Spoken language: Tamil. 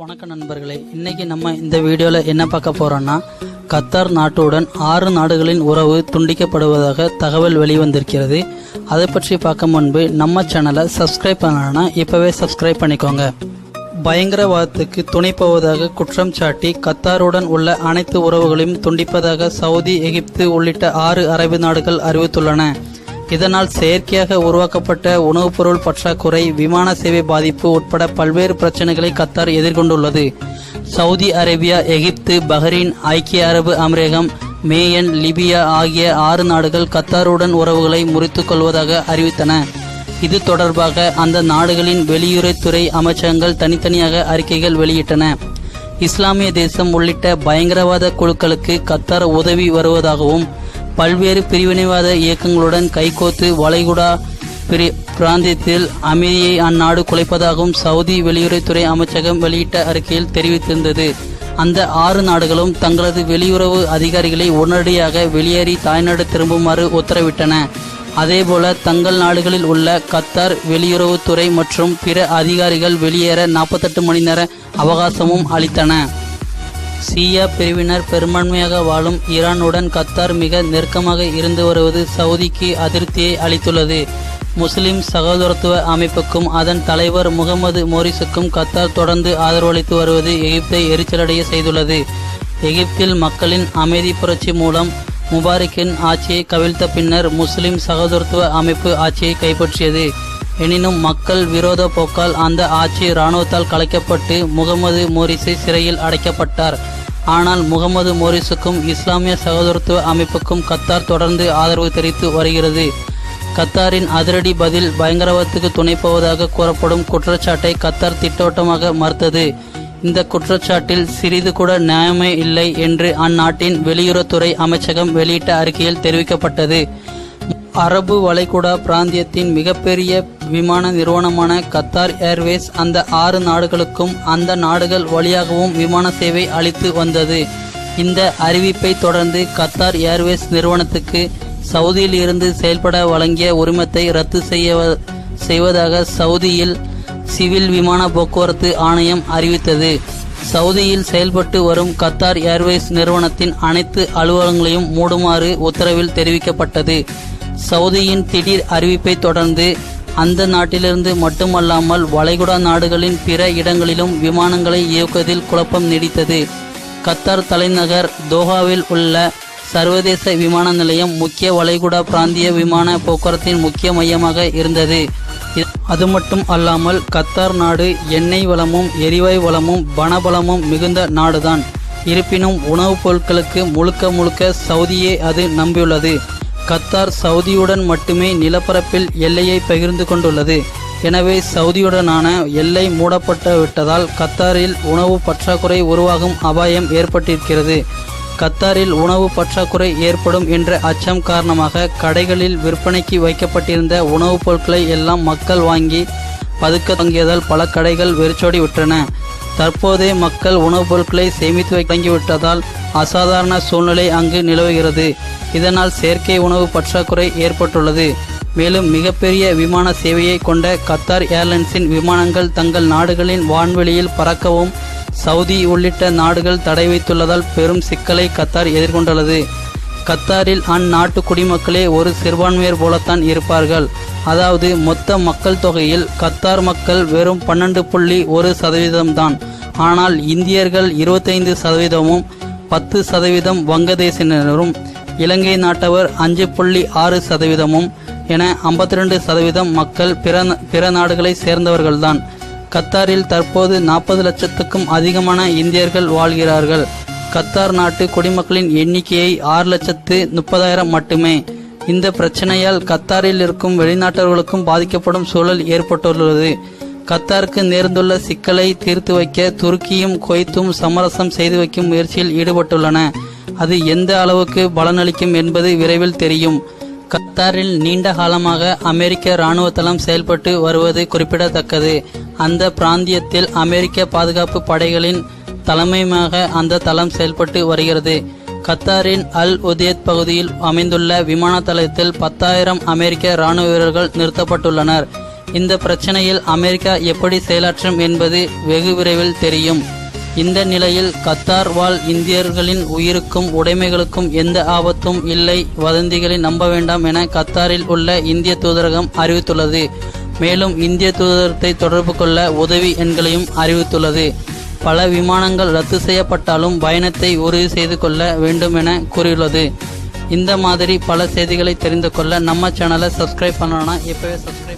வணக்கம் நண்பர்களே இன்னைக்கு நம்ம இந்த வீடியோவில் என்ன பார்க்க போறோம்னா கத்தார் நாட்டுடன் ஆறு நாடுகளின் உறவு துண்டிக்கப்படுவதாக தகவல் வெளிவந்திருக்கிறது. அதை பற்றி பார்க்க முன்பு நம்ம சேனலை சப்ஸ்கிரைப் பண்ணலன்னா இப்போவே சப்ஸ்கிரைப் பண்ணிக்கோங்க. பயங்கரவாதத்துக்கு துணை போவதாக குற்றம் சாட்டி கத்தாருடன் உள்ள அனைத்து உறவுகளையும் துண்டிப்பதாக சவுதி எகிப்து உள்ளிட்ட ஆறு அரபு நாடுகள் அறிவித்துள்ளன. இதனால் செயற்கையாக உருவாக்கப்பட்ட உணவுப் பொருள் பற்றாக்குறை விமான சேவை பாதிப்பு உட்பட பல்வேறு பிரச்சனைகளை கத்தார் எதிர்கொண்டுள்ளது. சவுதி அரேபியா எகிப்து பஹ்ரைன் ஐக்கிய அரபு அமீரகம் மேயன் லிபியா ஆகிய ஆறு நாடுகள் கத்தாருடன் உறவுகளை முறித்துக் கொள்வதாக அறிவித்தன. இது தொடர்பாக அந்த நாடுகளின் வெளியுறவுத்துறை அமைச்சகங்கள் தனித்தனியாக அறிக்கைகள் வெளியிட்டன. இஸ்லாமிய தேசம் உள்ளிட்ட பயங்கரவாத குழுக்களுக்கு கத்தார் உதவி வருவதாகவும் பல்வேறு பிரிவினைவாத இயக்கங்களுடன் கைகோத்து வளைகுடா பிரி- பிராந்தியத்தில் அமைதியை அந்நாடு குலைப்பதாகவும் சவுதி வெளியுறவுத்துறை அமைச்சகம் வெளியிட்ட அறிக்கையில் தெரிவித்திருந்தது. அந்த ஆறு நாடுகளும் தங்களது வெளியுறவு அதிகாரிகளை உடனடியாக வெளியேறி தாய்நாடு திரும்புமாறு உத்தரவிட்டன. அதேபோல தங்கள் நாடுகளில் உள்ள கத்தார் வெளியுறவுத்துறை மற்றும் பிற அதிகாரிகள் வெளியேற 48 மணி நேர அவகாசமும் அளித்தன. சியா பிரிவினர் பெரும்பான்மையாக வாழும் ஈரானுடன் கத்தார் மிக நெருக்கமாக இருந்து வருவது சவுதிக்கு அதிருப்தியை அளித்துள்ளது. முஸ்லிம் சகோதரத்துவ அமைப்புக்கும் அதன் தலைவர் முகமது மோரிஸுக்கும் கத்தார் தொடர்ந்து ஆதரவளித்து வருவது எகிப்தை எரிச்சலடைய செய்துள்ளது. எகிப்தில் மக்களின் அமைதி புரட்சி மூலம் முபாரக்கின் ஆட்சியை கவிழ்த்த பின்னர் முஸ்லிம் சகோதரத்துவ அமைப்பு ஆட்சியை கைப்பற்றியது. எனினும் மக்கள் விரோத போக்கால் அந்த ஆட்சி இராணுவத்தால் கலைக்கப்பட்டு முகமது மோரிஸை சிறையில் அடைக்கப்பட்டார். ஆனால் முகமது மோரிஸுக்கும் இஸ்லாமிய சகோதரத்துவ அமைப்புக்கும் கத்தார் தொடர்ந்து ஆதரவு தெரிவித்து வருகிறது. கத்தாரின் அதிரடி பதில் பயங்கரவாதத்துக்கு துணை போவதாக கூறப்படும் குற்றச்சாட்டை கத்தார் திட்டவட்டமாக மறுத்தது. இந்த குற்றச்சாட்டில் சிறிது கூட நியாயமே இல்லை என்று அந்நாட்டின் வெளியுறவுத்துறை அமைச்சகம் வெளியிட்ட அறிக்கையில் தெரிவிக்கப்பட்டது. அரபு வளைகுடா பிராந்தியத்தின் மிகப்பெரிய விமான நிறுவனமான கத்தார் ஏர்வேஸ் அந்த ஆறு நாடுகளுக்கும் அந்த நாடுகள் வழியாகவும் விமான சேவை அளித்து வந்தது. இந்த அறிவிப்பை தொடர்ந்து கத்தார் ஏர்வேஸ் நிறுவனத்துக்கு சவுதியில் இருந்து செயல்பட வழங்கிய உரிமத்தை ரத்து செய்ய செய்வதாக சவுதியில் சிவில் விமான போக்குவரத்து ஆணையம் அறிவித்தது. சவுதியில் செயல்பட்டு வரும் கத்தார் ஏர்வேஸ் நிறுவனத்தின் அனைத்து அலுவலகங்களையும் மூடுமாறு உத்தரவில் தெரிவிக்கப்பட்டது. சவுதியின் திடீர் அறிவிப்பை தொடர்ந்து அந்த நாட்டிலிருந்து மட்டுமல்லாமல் வளைகுடா நாடுகளின் பிற இடங்களிலும் விமானங்களை இயக்குவதில் குழப்பம் நீடித்தது. கத்தார் தலைநகர் தோஹாவில் உள்ள சர்வதேச விமான நிலையம் முக்கிய வளைகுடா பிராந்திய விமான போக்குவரத்தின் முக்கிய மையமாக இருந்தது. அது மட்டும் அல்லாமல் கத்தார் நாடு எண்ணெய் வளமும் எரிவாயு வளமும் பணபலமும் மிகுந்த நாடுதான். இருப்பினும் உணவுப் பொருட்களுக்கு முழுக்க முழுக்க சவுதியே அது நம்பியுள்ளது. கத்தார் சவுதியுடன் மட்டுமே நிலப்பரப்பில் எல்லையை பகிர்ந்து கொண்டுள்ளது. எனவே சவுதியுடனான எல்லை மூடப்பட்டு விட்டதால் கத்தாரில் உணவு பற்றாக்குறை உருவாகும் அபாயம் ஏற்பட்டிருக்கிறது. கத்தாரில் உணவு பற்றாக்குறை ஏற்படும் என்ற அச்சம் காரணமாக கடைகளில் விற்பனைக்கு வைக்கப்பட்டிருந்த உணவுப் பொருட்களை எல்லாம் மக்கள் வாங்கி பதுக்க தங்கியதால் பல கடைகள் வெறிச்சோடி விட்டன. தற்போதே மக்கள் உணவுப் பொருட்களை சேமித்து வைக்க அசாதாரண சூழ்நிலை அங்கு நிலவுகிறது. இதனால் செயற்கை உணவு பற்றாக்குறை ஏற்பட்டுள்ளது. மேலும் மிகப்பெரிய விமான சேவையை கொண்ட கத்தார் ஏர்லைன்ஸின் விமானங்கள் தங்கள் நாடுகளின் வான்வெளியில் பறக்கவும் சவுதி உள்ளிட்ட நாடுகள் தடை வைத்துள்ளதால் பெரும் சிக்கலை கத்தார் எதிர்கொண்டுள்ளது. கத்தாரில் அந்நாட்டு குடிமக்களே ஒரு சிறுபான்மையர் போலத்தான் இருப்பார்கள். அதாவது மொத்த மக்கள் தொகையில் கத்தார் மக்கள் வெறும் பன்னெண்டு புள்ளி ஒரு சதவீதம்தான். ஆனால் இந்தியர்கள் இருபத்தைந்து சதவீதமும் பத்து சதவீதம் வங்கதேசினரும் இலங்கை நாட்டவர் அஞ்சு புள்ளி ஆறு சதவீதமும் என 52% சதவீதம் மக்கள் பிற பிற நாடுகளை சேர்ந்தவர்கள்தான். கத்தாரில் தற்போது நாற்பது லட்சத்துக்கும் அதிகமான இந்தியர்கள் வாழ்கிறார்கள். கத்தார் நாட்டு குடிமக்களின் எண்ணிக்கையை ஆறு லட்சத்து முப்பதாயிரம் மட்டுமே. இந்த பிரச்சனையால் கத்தாரில் இருக்கும் வெளிநாட்டவர்களுக்கும் பாதிக்கப்படும் சூழல் ஏற்பட்டுள்ளது. கத்தாருக்கு நேர்ந்துள்ள சிக்கலை தீர்த்து வைக்க துருக்கியும் குவைத்தும் சமரசம் செய்து வைக்கும் முயற்சியில் ஈடுபட்டுள்ளன. அது எந்த அளவுக்கு பலனளிக்கும் என்பது விரைவில் தெரியும். கத்தாரில் நீண்ட காலமாக அமெரிக்க இராணுவ தளம் செயல்பட்டு வருவது குறிப்பிடத்தக்கது. அந்த பிராந்தியத்தில் அமெரிக்க பாதுகாப்பு படைகளின் தலைமையமாக அந்த தளம் செயல்பட்டு வருகிறது. கத்தாரின் அல் உதேத் பகுதியில் அமைந்துள்ள விமான தளத்தில் பத்தாயிரம் அமெரிக்க இராணுவ வீரர்கள் நிறுத்தப்பட்டுள்ளனர். இந்த பிரச்சனையில் அமெரிக்கா எப்படி செயலாற்றும் என்பது வெகு விரைவில் தெரியும். இந்த நிலையில் கத்தார் வாழ் இந்தியர்களின் உயிருக்கும் உடைமைகளுக்கும் எந்த ஆபத்தும் இல்லை. வதந்திகளை நம்ப வேண்டாம் என கத்தாரில் உள்ள இந்திய தூதரகம் அறிவித்துள்ளது. மேலும் இந்திய தூதரகத்தை தொடர்பு கொள்ள உதவி எண்களையும் அறிவித்துள்ளது. பல விமானங்கள் ரத்து செய்யப்பட்டாலும் பயணத்தை உறுதி செய்து கொள்ள வேண்டும் என கூறியுள்ளது. இந்த மாதிரி பல செய்திகளை தெரிந்து கொள்ள நம்ம சேனலை சப்ஸ்கிரைப் பண்ணணும்னா இப்பவே சப்ஸ்கிரைப்